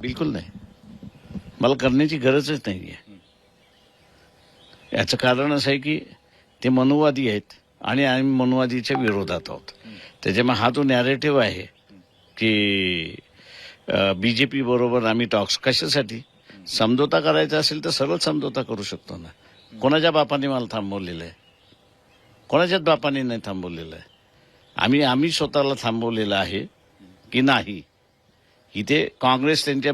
बिलकुल नाही. मला करण्याची गरजच नाही आहे याचं कारण असं आहे की ते मनुवादी आहेत आणि आम्ही मनुवादीच्या विरोधात आहोत. त्याच्यामुळे हा जो नॅरेटिव्ह आहे की बी जे पी बरोबर आम्ही टॉक्स कशासाठी? समझोता करायचा असेल तर सरळ समझोता करू शकतो ना. कोणाच्या बापाने मला थांबवलेलं आहे? कोणाच्याच बापाने नाही थांबवलेलं आहे? आम्ही आम्ही स्वतःला थांबवलेलं आहे की नाही? इथे काँग्रेस त्यांच्या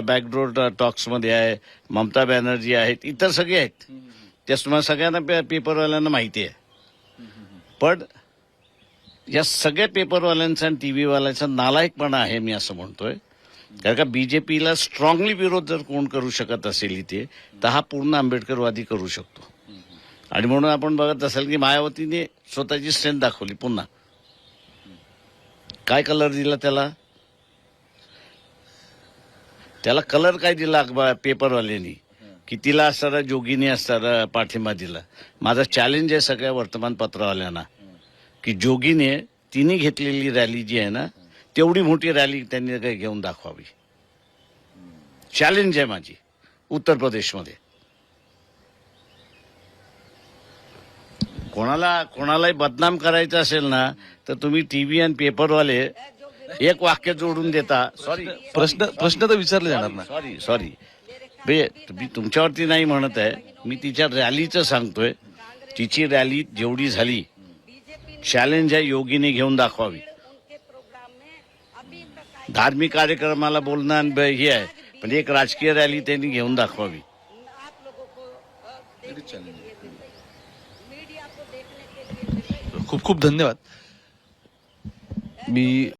बॅकडोर टॉक्समध्ये आहे ममता बॅनर्जी आहेत इतर सगळे आहेत. त्या तुम्हाला सगळ्यांना पेपरवाल्यांना माहिती आहे. पण या सगळ्या पेपरवाल्यांचा आणि टी व्हीवाल्यांचा नालायकपणा आहे मी असं म्हणतोय. कारण का बीजेपीला स्ट्रॉंगली विरोध जर कोण करू शकत असेल इथे तर हा पूर्ण आंबेडकरवादी करू शकतो. आणि म्हणून आपण बघत असाल की मायावतीने स्वतःची स्ट्रेंथ दाखवली पुन्हा. काय कलर दिला त्याला? त्याला कलर काय दिला पेपरवाल्यांनी की तिला असणार जोगीने असताना पाठिंबा दिला. माझा चॅलेंज आहे सगळ्या वर्तमानपत्रवाल्यांना. की जोगीने तिने घेतलेली रॅली जी आहे ना तेवढी मोठी रॅली त्यांनी काही घेऊन दाखवावी. चॅलेंज आहे माझी उत्तर प्रदेशमध्ये. कोणाला कोणालाही बदनाम करायचं असेल ना तर तुम्ही टीव्ही आणि पेपरवाले एक वाक्य जोडून देता. सॉरी प्रश्न प्रश्न तर विचारले जाणार ना. सॉरी सॉरी बे मी तुमच्यावरती नाही म्हणत आहे. मी तिच्या रॅलीचं सांगतोय. तिची रॅली जेवढी झाली चॅलेंज आहे योगीने घेऊन दाखवावी. धार्मिक कार्यक्रमाला बोलणं हे आहे. पण एक राजकीय रॅली त्यांनी घेऊन दाखवावी. खूप खूप धन्यवाद. मी